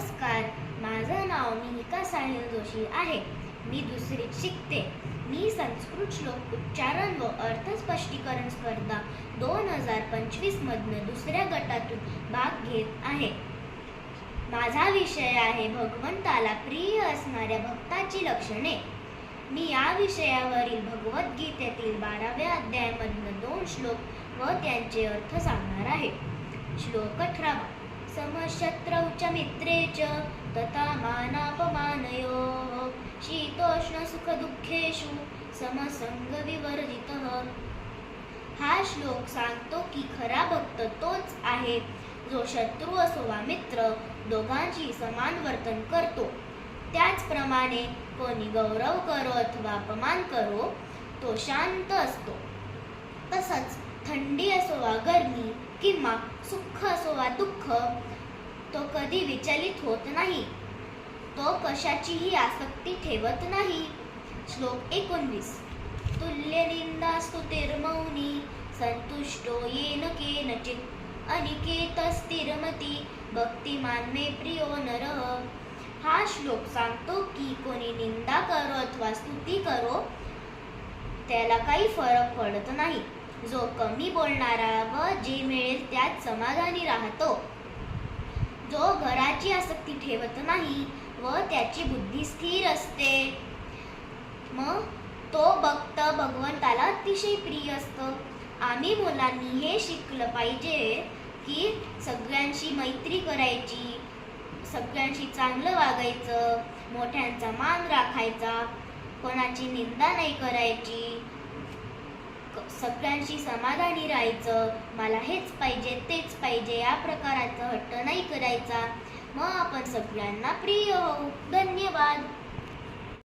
नमस्कार माझं नाव निहिता साहिल जोशी आहे. मी दुसरीत शिकते. मी संस्कृत श्लोक उच्चारण व अर्थ स्पष्टीकरण स्पर्धा दोन हजार पंचवीसमधनं दुसऱ्या गटातून भाग घेत आहे. माझा विषय आहे भगवंताला प्रिय असणाऱ्या भक्ताची लक्षणे. मी या विषयावरील भगवद्गीतेतील बाराव्या अध्यायामधनं दोन श्लोक व त्यांचे अर्थ सांगणार आहे. श्लोक अठरावा. समशत्रौ च मित्रे च तथा मानापमानयो। शीतोष्ण सुख दुःखेषु समसंग विवर्जितः हा श्लोक सांगतो की खरा भक्त तोच आहे जो शत्रू असो वा मित्र दोघांशी समान वर्तन करतो. त्याचप्रमाणे कोणी गौरव करो अथवा अपमान करो तो शांत असतो. तसंच थंडी असो वा गरमी किंवा सुख असो वा दुःख तो कधी विचलित होत नाही. तो कशाचीही आसक्ती ठेवत नाही. श्लोक एकोणवीस. तुल्य निंदा स्तुतिर्मौनी संतुष्टो येन केनचित अनिकेत स्थिरमती भक्तिमान मे प्रियो नर. हा श्लोक सांगतो की कोणी निंदा करो अथवा स्तुती करो त्याला काही फरक पडत नाही. जो कमी बोलणारा व जे मिळेल त्यात समाधानी राहतो. जो घराची आसक्ती ठेवत नाही व त्याची बुद्धी स्थिर असते. मग तो भक्त भगवंताला अतिशय प्रिय असतं. आम्ही मुलांनी हे शिकलं पाहिजे की सगळ्यांशी मैत्री करायची सगळ्यांशी चांगलं वागायचं मोठ्यांचा मान राखायचा कोणाची निंदा नाही करायची सगळ्यांशी समाधानी राहायचं. मला हेच पाहिजे तेच पाहिजे या प्रकाराचा हट्ट नाही करायचा. मग आपण सगळ्यांना प्रिय होऊ. धन्यवाद.